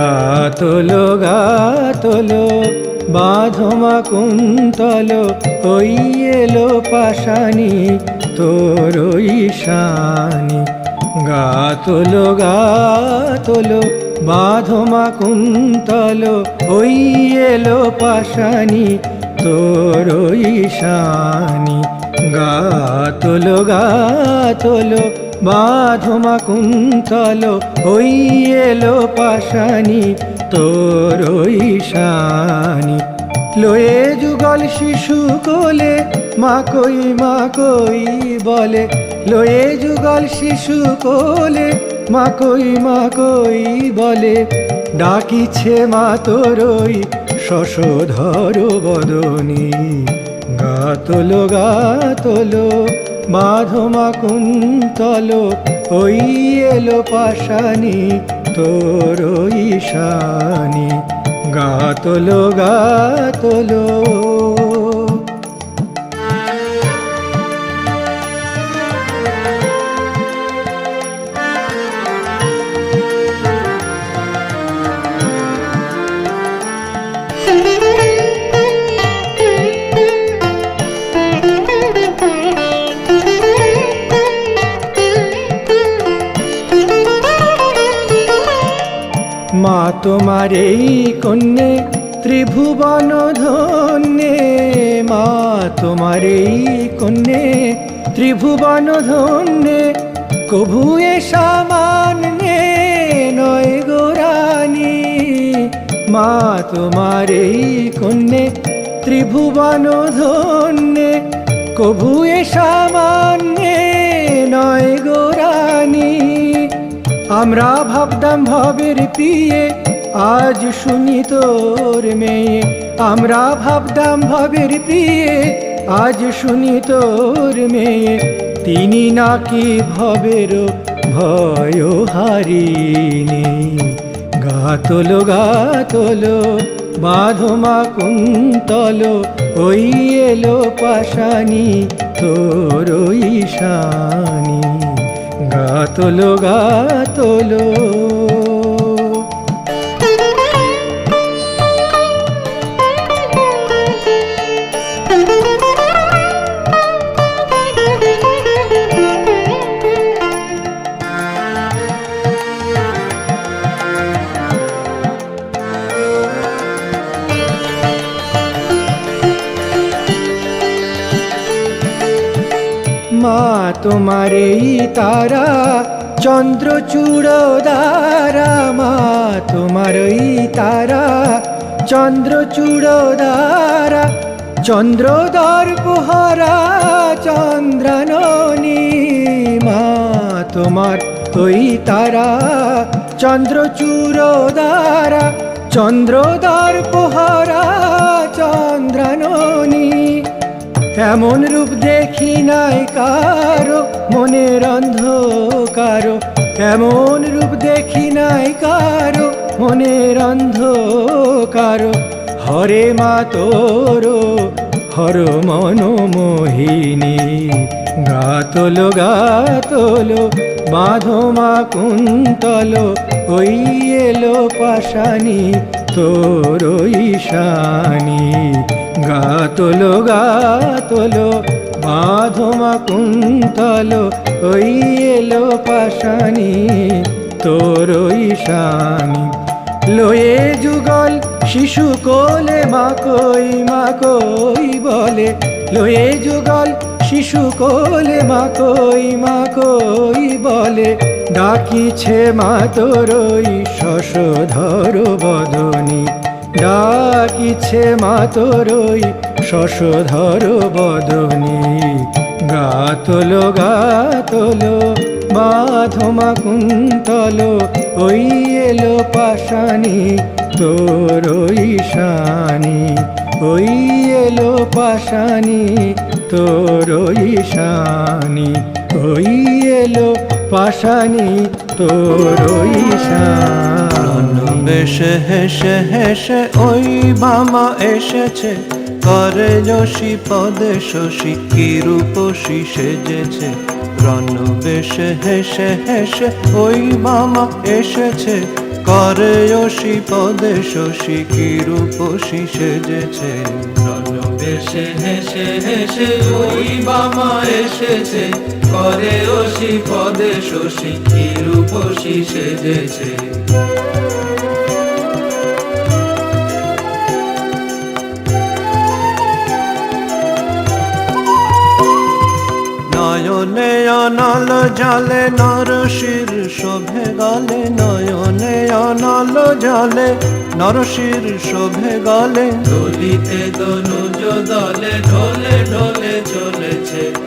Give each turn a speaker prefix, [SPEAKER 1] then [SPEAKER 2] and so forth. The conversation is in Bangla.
[SPEAKER 1] গাতলো গাতলো, বাঁধমা কুন্তল, ওই এলো পাশানি, তোর ঈশানি গাতলো গাতলো, বাঁধমা কুন্তল, ওই এলো পাশানি, তোর ঈশানি গাতলো গাতলো বাঁধমা কুন্তল ওই এলো পাশানি, তোর ঈশানি লয়ে যুগল শিশু কোলে মা কই মা কই বলে। লয়ে যুগল শিশু কোলে মা কই মা কই বলে। ডাকিছে মা তোরই শশধর বদনী। গাতলো গাতলো বাঁধমা কুন্তল ওই এলো পাশানি তোর ঈশানি গাতলো গাতলো। মা তোমার এই কন্যে, ত্রিভুবন ধন্যে। মা, তোমার এই কন্যে, ত্রিভুবন ধন্যে। কভু এ সামান্যে নয় গোরানি মা, তোমার এই কন্যে, ত্রিভুবন ধন্যে। কভু এ সামান্যে নয় গোরানি আমরা ভাবতাম ভবের পিয়ে, আজ শুনি তোর মেয়ে। আমরা ভাবতাম ভবের পিয়ে, আজ শুনি তোর মেয়ে। তিনি নাকি ভবের ভয় হারিনি। গাতলো গাতলো বাঁধমা কুন্তল, ওই এলো পাশানি তোর ঈশানি। গাতলো গাতলো। মা তোমার এই তারা চন্দ্রচূড় দ্বারা মা তোমার এই তারা চন্দ্রচূড় দ্বারা চন্দ্রদর পোহরা, চন্দ্রাননী, মা তোমার ওই তারা চন্দ্রচূড় দ্বারা চন্দ্রদর পোহরা, চন্দ্রাননী। এমন রূপ দেখি নাই কারও, মনের কারও এমন রূপ দেখি নাই কারও, মনের কারও হরে মা তোর হর মন মোহিনী, গাতলো গাতলো, বাঁধমা কুন্তল, ওই এলো পাশানি তোর ঈশানি। গাতলো গাতলো, বাঁধমা কুন্তল, ওই এলো পাশানি তোর ঈশানি। লয়ে যুগল শিশু কোলে মা কই মা কই বলে, লয়ে যুগল শিশু কোলে মা কই মা কই বলে, ডাকিছে মা তোরই শশধর বদনী, ডাকিছে মা তোরই শশধর বদনী গাতলো গাতলো বাঁধমা কুন্তল ওই এলো পাশানি তোর ঈশানি, ওই এলো পাশানি তোর ঈশানি, ওই এলো পাশানি তোর ঈশানি।
[SPEAKER 2] বেশে হেসে হেসে ওই বামা এসেছে, করে যশী পদে শশী, কি রূপসী সেজেছে। রণ বেশে হেসে হেসে ওই মামা এসেছে করে অসি পদে শশী কি রূপসী সেজেছে?
[SPEAKER 3] রণবেশে হেসে হেসে ওই বামা এসেছে। করে অসি পদে শশী কি রূপসী সেজেছে।
[SPEAKER 2] অনল জলে নরশির শোভে গলে, নয়নে অনল জলে। নরশির শোভে গলে।
[SPEAKER 3] দলিতে দনুজ দলে, ঢলে ঢলে চলেছে।